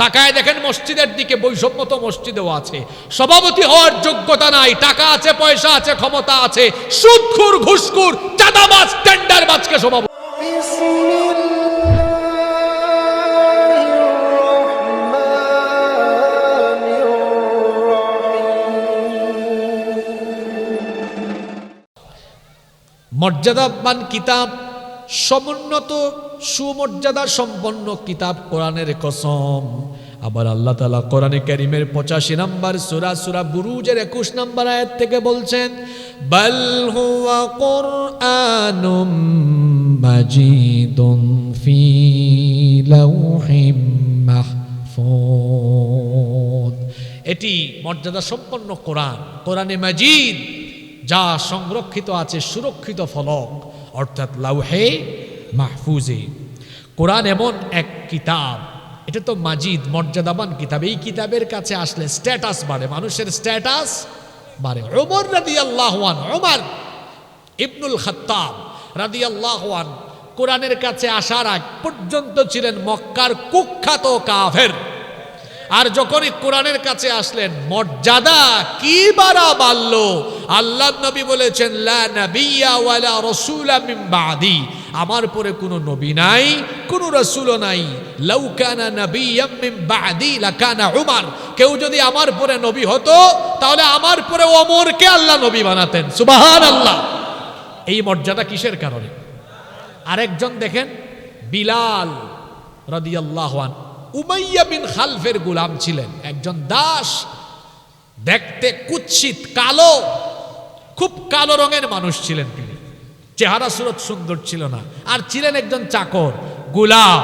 তাকায় দেখেন মসজিদের দিকে বৈষম্য তো মসজিদেও আছে। সভাপতি হওয়ার যোগ্যতা নাই টাকা আছে পয়সা আছে ক্ষমতা আছে। সুদখুর ঘুসখুর চাঁদাবাজ টেন্ডার বাজকে সভাপতি মর্যাদাবান কিতাব সমুন্নত, সুমর্যাদা সম্পন্ন কিতাব কোরআনের কসম। আবার আল্লাহ তালা কোরআনে কারিমের পঁচাশি নাম্বার সুরা সুরা বুরুজের একুশ নাম্বার আয়াত থেকে বলছেন লাউহিম এটি মর্যাদা সম্পন্ন কোরআন, কোরআনে মাজিদ, যা সংরক্ষিত আছে, সুরক্ষিত ফলক। অর্থাৎ লাউহে মাহফুজে। কোরআন এমন এক কিতাব, এটা তো মাজিদ, মর্যাদাবান কিতাব। এই কিতাবের কাছে আসলে স্ট্যাটাস বাড়ে, মানুষের স্ট্যাটাস বাড়ে। ওমর রাদি আল্লাহওয়ান ওমর ইবনুল খত্তাব রাদি আল্লাহওয়ান কোরআনের কাছে আসার আগ পর্যন্ত ছিলেন মক্কার কুখ্যাত কাফের। আর যখনই কোরআনের কাছে আসলেন, মর্যাদা কি বাড়া বাড়ল? আল্লাহ নবী বলেছেন আমার পরে কোনো নবী নাই, কোনো রাসূলও নাই। লাউ কানা নাবিয়্যাম মিন বাদি লাকানা উমর। কেউ যদি আমার পরে নবী হতো, তাহলে আমার পরে ওমরকে আল্লাহ নবী বানাতেন। সুবাহান আল্লাহ এই মর্যাদা কিসের কারণে? আরেকজন দেখেন, বিলাল রাদিয়াল্লাহু আন উমাইয়া বিন খালফের গুলাম ছিলেন। একজন দাস, দেখতে কুৎসিত, কালো, খুব কালো রঙের মানুষ ছিলেন তিনি। চেহারা সুরত সুন্দর ছিল না। আর ছিলেন একজন চাকর, গুলাম।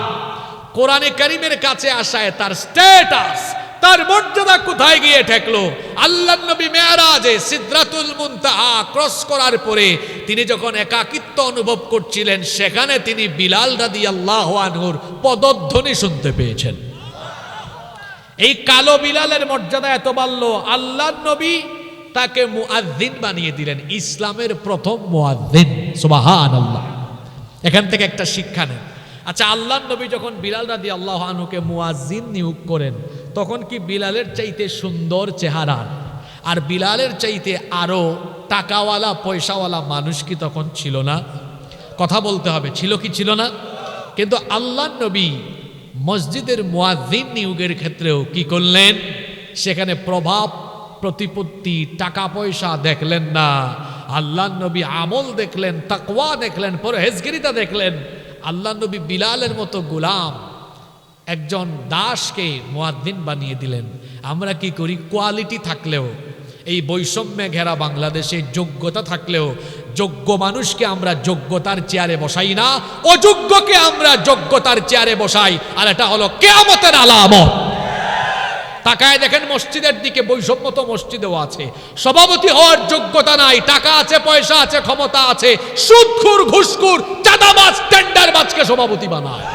কোরআনে করিমের কাছে আসায় তার স্ট্যাটাস তার মর্যাদা কোথায় গিয়ে ঠেকলো? আল্লাহ নবী মেয়ারাজে সিদ্রাতুল মুনতাহা ক্রস করার পরে তিনি যখন একাকিত্ব অনুভব করছিলেন, সেখানে তিনি বিলাল রাদি আল্লাহ আনহুর পদধ্বনি শুনতে পেয়েছেন। এই কালো বিলালের মর্যাদা এত বাড়লো, আল্লাহ নবী তাকে মুআদ্দিন বানিয়ে দিলেন, ইসলামের প্রথম মুআদ্দিন সুবাহান আল্লাহ এখান থেকে একটা শিক্ষা নেন। আচ্ছা আল্লাহ নবী যখন বিলাল রাদি আল্লাহ আনুকে মুয়াজ্জিন নিয়োগ করেন তখন কি বিলালের চাইতে সুন্দর চেহারা? আর বিলালের চাইতে আরও টাকাওয়ালা, পয়সাওয়ালা মানুষ কি তখন ছিল না? কথা বলতে হবে, ছিল কি ছিল না? কিন্তু আল্লাহ নবী মসজিদের মুয়াজ্জিন নিয়োগের ক্ষেত্রেও কি করলেন? সেখানে প্রভাব, প্রতিপত্তি, টাকা পয়সা দেখলেন না। আল্লাহ নবী আমল দেখলেন, তাকওয়া দেখলেন, পরহেজগিরিতা দেখলেন। আল্লাহ নবী বিলালের মতো গোলাম একজন দাসকে মোয়াদ্দিন বানিয়ে দিলেন। আমরা কি করি? কোয়ালিটি থাকলেও, এই বৈষম্যে ঘেরা বাংলাদেশে যোগ্যতা থাকলেও, যোগ্য মানুষকে আমরা যোগ্যতার চেয়ারে বসাই না, অযোগ্যকে আমরা যোগ্যতার চেয়ারে বসাই, আর এটা হলো কেয়ামতের আলামত। তাকায় দেখেন মসজিদের দিকে বৈষম্য তো মসজিদেও আছে। সভাপতি হওয়ার যোগ্যতা নাই, টাকা আছে, পয়সা আছে, ক্ষমতা আছে সুদখুর ঘুষখুর, চাঁদাবাজ, টেন্ডারবাজকে সভাপতি বানায়।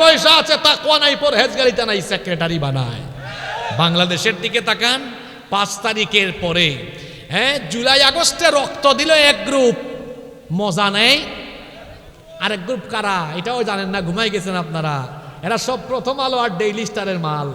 পয়সা আছে তাকুয়া নাই, পরহেজগারিতা নাই সেক্রেটারি বানায়। বাংলাদেশের দিকে তাকান, পাঁচ তারিখের পরে হ্যাঁ জুলাই, আগস্টে রক্ত দিল এক গ্রুপ। মজা নেই? আরেক গ্রুপ কারা? এটাও জানেন না, ঘুমাই গেছেন আপনারা। এরা সব প্রথম আলো আর ডেইলি স্টারের মাল।